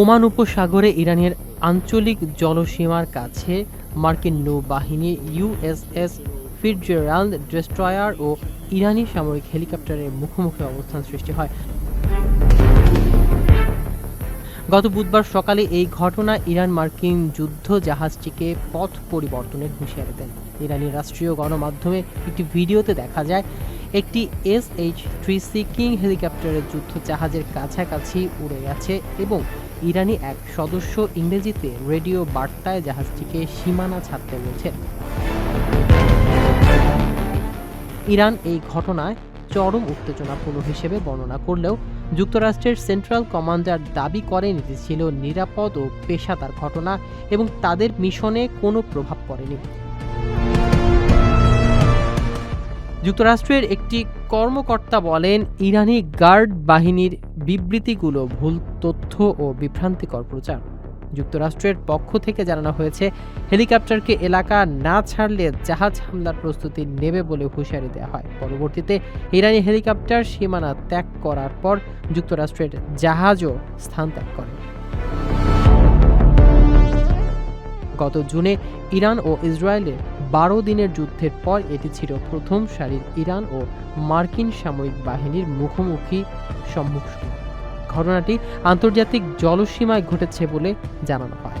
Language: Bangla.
ওমান উপসাগরে ইরানের আঞ্চলিক জলসীমার কাছে মার্কিন নৌবাহিনী ইউএসএস ফিটজেরাল্ড, ডেস্ট্রয়ার ও ইরানি সামরিক হেলিকপ্টারের মুখোমুখি অবস্থান সৃষ্টি হয়। গত বুধবার সকালে এই ঘটনা ইরান মার্কিন যুদ্ধ জাহাজটিকে পথ পরিবর্তনের হুঁশিয়ারি দেন। ইরানি রাষ্ট্রীয় গণমাধ্যমে একটি ভিডিওতে দেখা যায় একটি S H three Sea King হেলিকপ্টারের যুদ্ধ জাহাজের কাছাকাছি উড়ে গেছে এবং ইরানি এক সদস্য ইংরেজিতে রেডিও বার্তায় জাহাজটিকে সীমানা ছাড়তে বলছে। ইরান এই ঘটনায় চরম উত্তেজনাপূর্ণ হিসেবে বর্ণনা করলেও যুক্তরাষ্ট্রের সেন্ট্রাল কমান্ডার দাবি করেন এটি ছিল নিরাপদ ও পেশাদার ঘটনা এবং তাদের মিশনে কোনো প্রভাব পড়েনি। যুক্তরাষ্ট্রের একটি কর্মকর্তা বলেন, ইরানি গার্ড বাহিনীর বিবৃতিগুলো ভুল তথ্য ও বিভ্রান্তিকর প্রচার। যুক্তরাষ্ট্রের পক্ষ থেকে জানানো হয়েছে, হেলিকপ্টারকে এলাকা না ছাড়লে জাহাজ হামলার প্রস্তুতি নেবে বলে হুঁশিয়ারি দেওয়া হয়। পরবর্তীতে ইরানি হেলিকপ্টার সীমানা ত্যাগ করার পর যুক্তরাষ্ট্রের জাহাজও স্থান ত্যাগ করে। গত জুনে ইরান ও ইসরায়েলের বারো দিনের যুদ্ধের পর এটি ছিল প্রথম সারির ইরান ও মার্কিন সামরিক বাহিনীর মুখোমুখি সম্মুখীন। ঘটনাটি আন্তর্জাতিক জলসীমায় ঘটেছে বলে জানানো হয়।